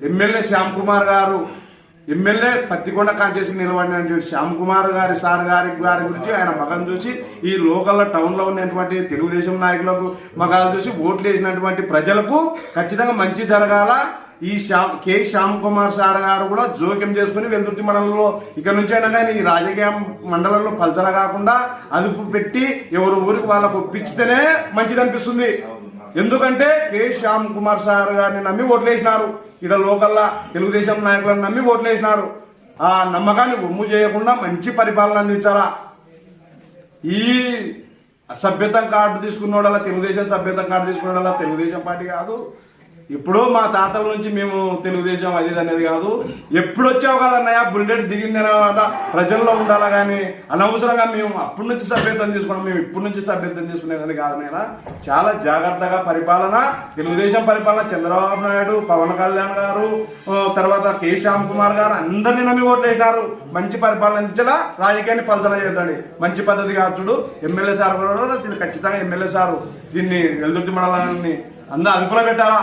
MLA Shyam Kumar గారు MLA Pattikonda కాంచేసి నిలబడినటువంటి శ్యామ్ కుమార్ గారి సార్ గారి గారి గురించి ఆయన మగం చూసి ఈ లోకల్ టౌన్లో ఉన్నటువంటి తెలుగుదేశం నాయకులకు మగాలు చూసి ఓట్లు వేసినటువంటి ప్రజలకు ఖచ్చితంగా మంచి జరగాల. ఈ శ్యామ్ కె శ్యామ్ కుమార్ సార్ గారు కూడా జోక్యం చేసుకుని వెందుర్తి మండలంలో ఇక్కడ నుంచి అయినా కానీ ఈ రాజకీయ మండలంలో పల్చన కాకుండా అదుపు పెట్టి ఎవరు ఊరికి వాళ్ళకు ఒప్పించితేనే మంచిది అనిపిస్తుంది ఎందుకంటే కె. శ్యామ్ కుమార్ సార్ గారిని నమ్మి ఓట్లేసినారు. ఇక్కడ లోకల్లా తెలుగుదేశం నాయకులను నమ్మి ఓట్లేసినారు. ఆ నమ్మకాన్ని ఉమ్ము చేయకుండా మంచి పరిపాలన అందించాలా? ఈ సభ్యతం కార్డు తీసుకున్నోడల్లా తెలుగుదేశం సభ్యతం కార్డు తీసుకున్నోడల్లా తెలుగుదేశం పార్టీ కాదు. ఇప్పుడు మా తాతల నుంచి మేము తెలుగుదేశం అది అనేది కాదు. ఎప్పుడు వచ్చావు కదన్నయ్య? బుల్లెట్ దిగింది అన్నమాట ప్రజల్లో ఉండాలా కానీ అనవసరంగా మేము అప్పటి నుంచి సభ్యత్వం తీసుకున్నాం. మేము ఇప్పటి నుంచి సభ్యత్వం తీసుకునేది కాదు నేను చాలా జాగ్రత్తగా పరిపాలన తెలుగుదేశం పరిపాలన చంద్రబాబు నాయుడు పవన్ కళ్యాణ్ గారు తర్వాత కె. శ్యామ్ కుమార్ గారు అందరినీ నమ్మి ఓట్లేసినారు. మంచి పరిపాలన అందించేలా రాజకీయాన్ని పలచన చేద్దండి మంచి పద్ధతి కాచుడు ఎమ్మెల్యే సార్ కూడా దీన్ని ఖచ్చితంగా ఎమ్మెల్యే సారు దీన్ని వెల్దుర్తి మండలాన్ని అందరూ అదుపులో పెట్టాలా?